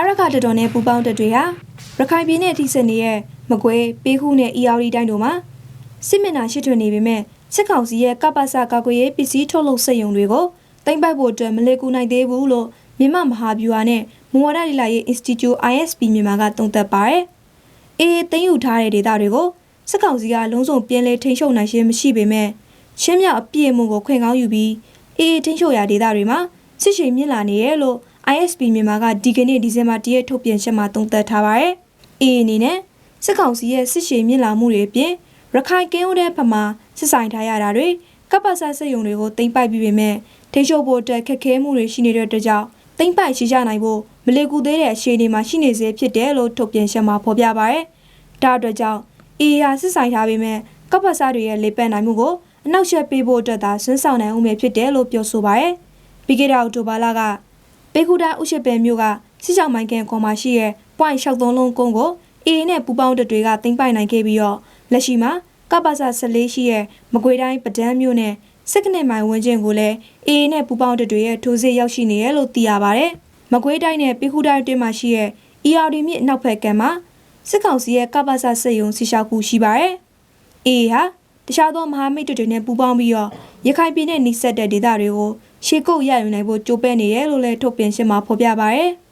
အာရခတတော်နဲ့ပူပေါင်းတပ်တွေဟာရခိုင်ပြည်နယ်ထိစပ်နေတဲ့မကွဲပေးခုနဲ့အီယာရီတိုင်းတို့မှာစစ်မျက်နှာရှိထွင်နေပေမဲ့စစ်ကောင်စီရဲ့ကပ္ပစကာကွယ်ရေးပစ္စည်းထုတ်လုပ်စက်ရုံတွေကိုတင်ပိုက်ဖို့အတွက်မလဲကူနိုင်သေးဘူးလို့မြန်မာမဟာဗျူဟာနဲ့မူဝါဒလိလာရေး Institute ISP မြန်မာကသုံးသပ်ပါတယ်။အေးသိမ်းယူထားတဲ့ဒေသတွေကိုစစ်ကောင်စီကလုံးစုံပြန်လည်ထိန်းချုပ်နိုင်ခြင်းမရှိပေမဲ့ချင်းမြောက်အပြည့်အမှုကိုခွင့်ကောင်းယူပြီးအေးထိန်းချုပ်ရာဒေသတွေမှာစစ်ရှိန်မြင့်လာနေရဲ့လို့ ISP မြန်မာကဒီကနေ့ဒီဇင်ဘာ၁ရက်ထုတ်ပြန်ချက်မှာသုံးသပ်ထားပါတယ်။အေးအနေနဲ့စစ်ကောင်စီရဲ့စစ်ရှိန်မြင့်လာမှုတွေအပြင်ရခိုင်ကင်းဦးတဲ့ဘက်မှာစစ်ဆိုင်ထားရတာတွေကပ္ပစစက်ရုံတွေကိုတင်ပိုက်ပြီးပေမဲ့ထိန်းချုပ်ဖို့အတွက်ခက်ခဲမှုတွေရှိနေတဲ့အတွက်ကြောင့်တင်ပိုက်ရှိကြနိုင်ဖို့မလေကူသေးတဲ့အခြေအနေမှာရှိနေစေဖြစ်တယ်လို့ထုတ်ပြန်ချက်မှာဖော်ပြပါရယ်။ဒါအတွက်ကြောင့်အေးဟာစစ်ဆိုင်ထားပေမဲ့ကပ္ပစတွေရဲ့လေပတ်နိုင်မှုကိုအနောက်ရှက်ပေးဖို့အတွက်သာဆွမ်းဆောင်နိုင်ဦးမယ်ဖြစ်တယ်လို့ပြောဆိုပါရယ်။ပြီးခဲ့တဲ့အောက်တိုဘာလက ပေခုတာဥရှိပယ်မျိုးကစစ်ဆောင်မိုင်ကန်ခေါ်မှာရှိတဲ့ point 63လုံးကုန်းကိုအေးနဲ့ပူပေါင်းတပ်တွေကတင်ပိုက်နိုင်ခဲ့ပြီးတော့လက်ရှိမှာကပ္ပစ14ရှိရဲ့မကွေတိုင်းပဒန်းမျိုးနဲ့စစ်ကနေမိုင်ဝန်းကျင်ကိုလည်းအေးနဲ့ပူပေါင်းတပ်တွေရဲ့ထိုးစစ်ရောက်ရှိနေရလို့သိရပါဗျ။မကွေတိုင်းနဲ့ပေခုတိုင်းအတွင်းမှာရှိရဲ့ ERD မြစ်နောက်ဖက်ကမ်းမှာစစ်ကောင်စီရဲ့ကပ္ပစစစ်ရုံစီရှာကူရှိပါရဲ့။အေးဟာ တခြားသောမဟာမိတ်တွေနဲ့ပူးပေါင်းပြီးတော့ရခိုင်ပြည်နယ်နှိစက်တဲ့ဒေသတွေကိုရှေ့ကုတ်ရယူနိုင်ဖို့ကြိုးပမ်းနေတယ်လို့လည်းထုတ်ပြန်ရှင်းမှာဖော်ပြပါရယ်။